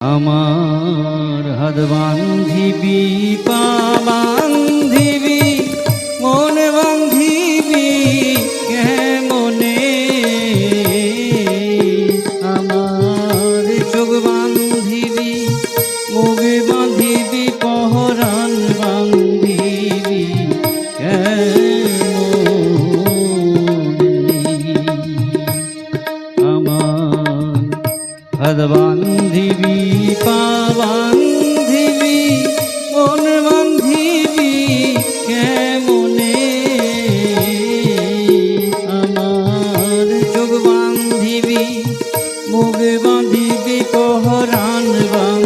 আমার হাত বান্ধিবি পা বান্ধিবি পহরান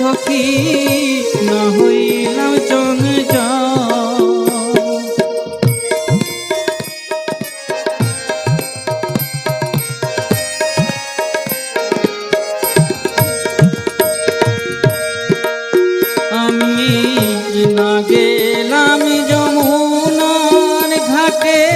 সখী না হইলাম আমি না গেলাম যমুনার ঘাটে।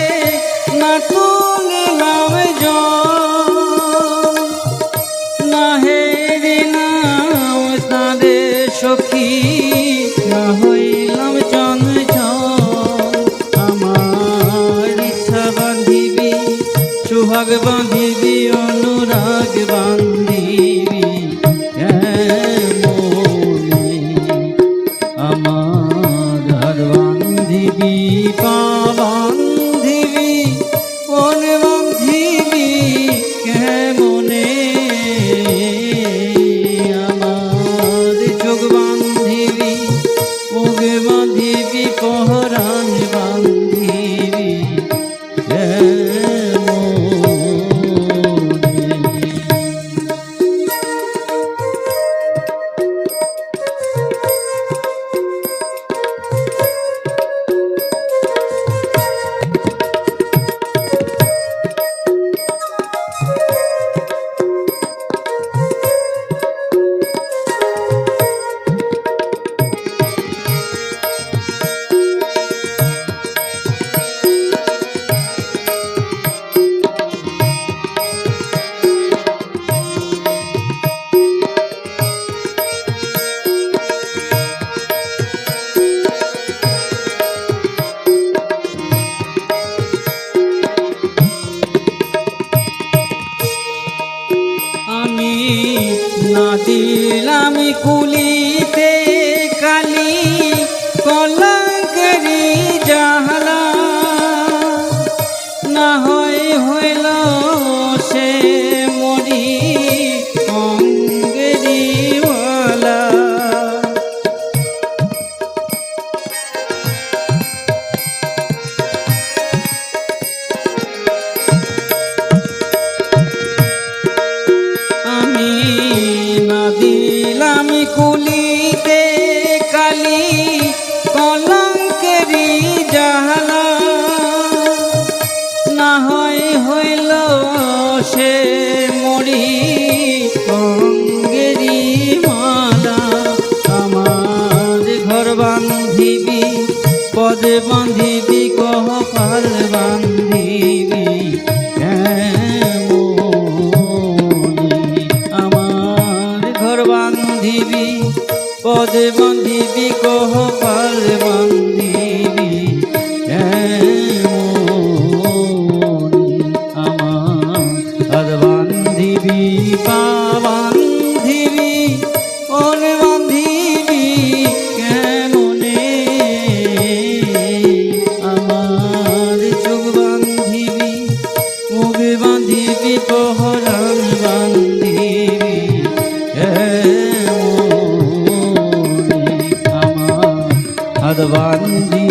বান্ধিবি অনুরাগ বান্ধিবি পা বান্ধিবি মন বান্ধিবি কেমনে? আমার চোখ বান্ধিবি মুখ বান্ধিবি পহরান বান্ধিবি না দিলাম কুলিতে পদে বান্ধিবি কহ পাল বান্ধিবি আমার ঘর বান্ধিবি পদে বান্ধিবি হাত বান্ধিবি